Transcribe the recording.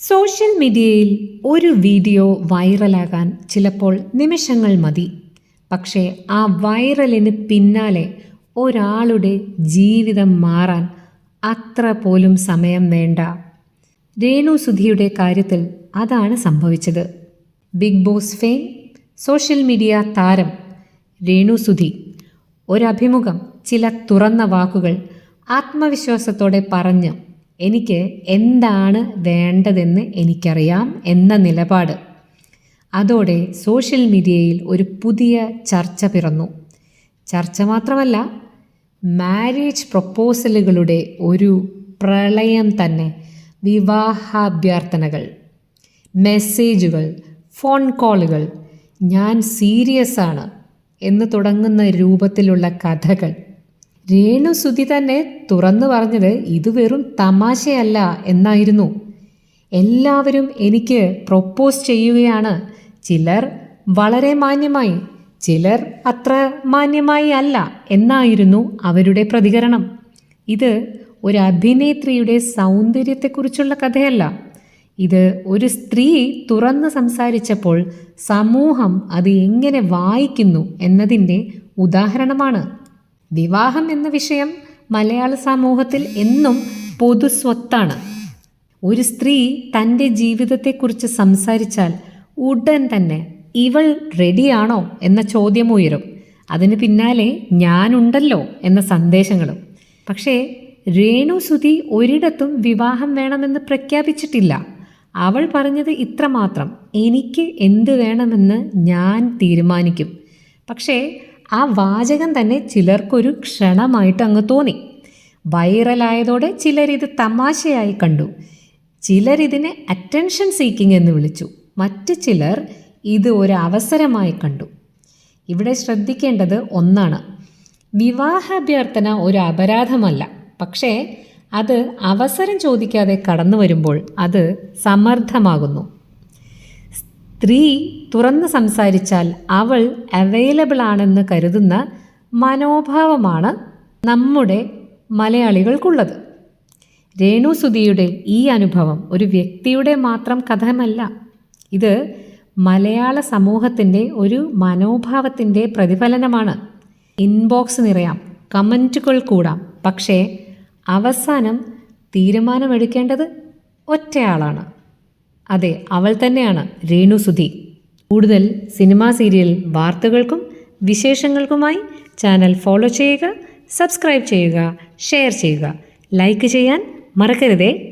Social മീഡിയയിൽ ഒരു video വൈറലാകാൻ ചിലപ്പോൾ നിമിഷങ്ങൾ മതി. പക്ഷേ ആ വൈറലിന് പിന്നാലെ ഒരാളുടെ ജീവിതം മാറാൻ അത്ര പോലും സമയം വേണ്ട. രേണു സുധിയുടെ കാര്യത്തിൽ അതാണ് സംഭവിച്ചത്. Bigg Boss fame social media താരം രേണു സുധി. ഒരഭിമുഖം ചില തുറന്ന വാക്കുകൾ ആത്മവിശ്വാസത്തോടെ പറഞ്ഞ് എനിക്ക് എന്താണ് വേണ്ടതെന്ന് എനിക്കറിയാം എന്ന നിലപാട്. അതോടെ സോഷ്യൽ മീഡിയയിൽ ഒരു പുതിയ ചർച്ച പിറന്നു. ചർച്ച മാത്രമല്ല മാരേജ് പ്രപ്പോസലുകളുടെ ഒരു പ്രളയം തന്നെ. വിവാഹാഭ്യർത്ഥനകൾ മെസ്സേജുകൾ ഫോൺ കോളുകൾ ഞാൻ സീരിയസ് ആണ് എന്ന് തുടങ്ങുന്ന രൂപത്തിലുള്ള കഥകൾ. രേണുസുതി തന്നെ തുറന്നു പറഞ്ഞത് ഇത് വെറും തമാശയല്ല എന്നായിരുന്നു. എല്ലാവരും എനിക്ക് പ്രൊപ്പോസ് ചെയ്യുകയാണ്. ചിലർ വളരെ മാന്യമായി ചിലർ അത്ര മാന്യമായി അല്ല എന്നായിരുന്നു അവരുടെ പ്രതികരണം. ഇത് ഒരു അഭിനേത്രിയുടെ സൗന്ദര്യത്തെക്കുറിച്ചുള്ള കഥയല്ല. ഇത് ഒരു സ്ത്രീ തുറന്ന് സംസാരിച്ചപ്പോൾ സമൂഹം അത് എങ്ങനെ വായിക്കുന്നു എന്നതിന്റെ ഉദാഹരണമാണ്. വിവാഹം എന്ന വിഷയം മലയാള സമൂഹത്തിൽ എന്നും പൊതുസ്വത്താണ് ഒരു സ്ത്രീ തന്റെ ജീവിതത്തെക്കുറിച്ച് സംസാരിച്ചാൽ ഉടൻ തന്നെ ഇവൾ റെഡിയാണോ എന്ന ചോദ്യം ഉയരും. അതിന് പിന്നാലെ ഞാനുണ്ടല്ലോ എന്ന സന്ദേശങ്ങളും. പക്ഷേ രേണു സുധി ഒരിടത്തും വിവാഹം വേണമെന്ന് പ്രഖ്യാപിച്ചിട്ടില്ല. അവൾ പറഞ്ഞത് ഇത്രമാത്രം. എനിക്ക് എന്ത് വേണമെന്ന് ഞാൻ തീരുമാനിക്കും. പക്ഷേ ആ വാചകം തന്നെ ചിലർക്കൊരു ക്ഷണമായിട്ട് അങ്ങ് തോന്നി. വൈറലായതോടെ ചിലരിത് തമാശയായി കണ്ടു. ചിലരിതിനെ അറ്റൻഷൻ സീക്കിംഗ് എന്ന് വിളിച്ചു. മറ്റ് ചിലർ ഇത് ഒരു അവസരമായി കണ്ടു. ഇവിടെ ശ്രദ്ധിക്കേണ്ടത് ഒന്നാണ്. വിവാഹാഭ്യർത്ഥന ഒരു അപരാധമല്ല. പക്ഷേ അത് അവസരം ചോദിക്കാതെ കടന്നു വരുമ്പോൾ അത് സമർത്ഥമാകുന്നു. സ്ത്രീ തുറന്ന് സംസാരിച്ചാൽ അവൾ അവൈലബിൾ ആണെന്ന് കരുതുന്ന മനോഭാവമാണ് നമ്മുടെ മലയാളികൾക്കുള്ളത്. രേണു സുധിയുടെ ഈ അനുഭവം ഒരു വ്യക്തിയുടെ മാത്രം കഥമല്ല ഇത് മലയാള സമൂഹത്തിന്റെ ഒരു മനോഭാവത്തിന്റെ പ്രതിഫലനമാണ്. ഇൻബോക്സ് നിറയാം കമന്റുകൾ കൂടാം. പക്ഷേ അവസാനം തീരുമാനമെടുക്കേണ്ടത് ഒറ്റയാളാണ്. അതെ അവൾ തന്നെയാണ് രേണു സുധി. കൂടുതൽ സിനിമാ സീരിയൽ വാർത്തകൾക്കും വിശേഷങ്ങൾക്കുമായി ചാനൽ ഫോളോ ചെയ്യുക സബ്സ്ക്രൈബ് ചെയ്യുക ഷെയർ ചെയ്യുക. ലൈക്ക് ചെയ്യാൻ മറക്കരുതേ.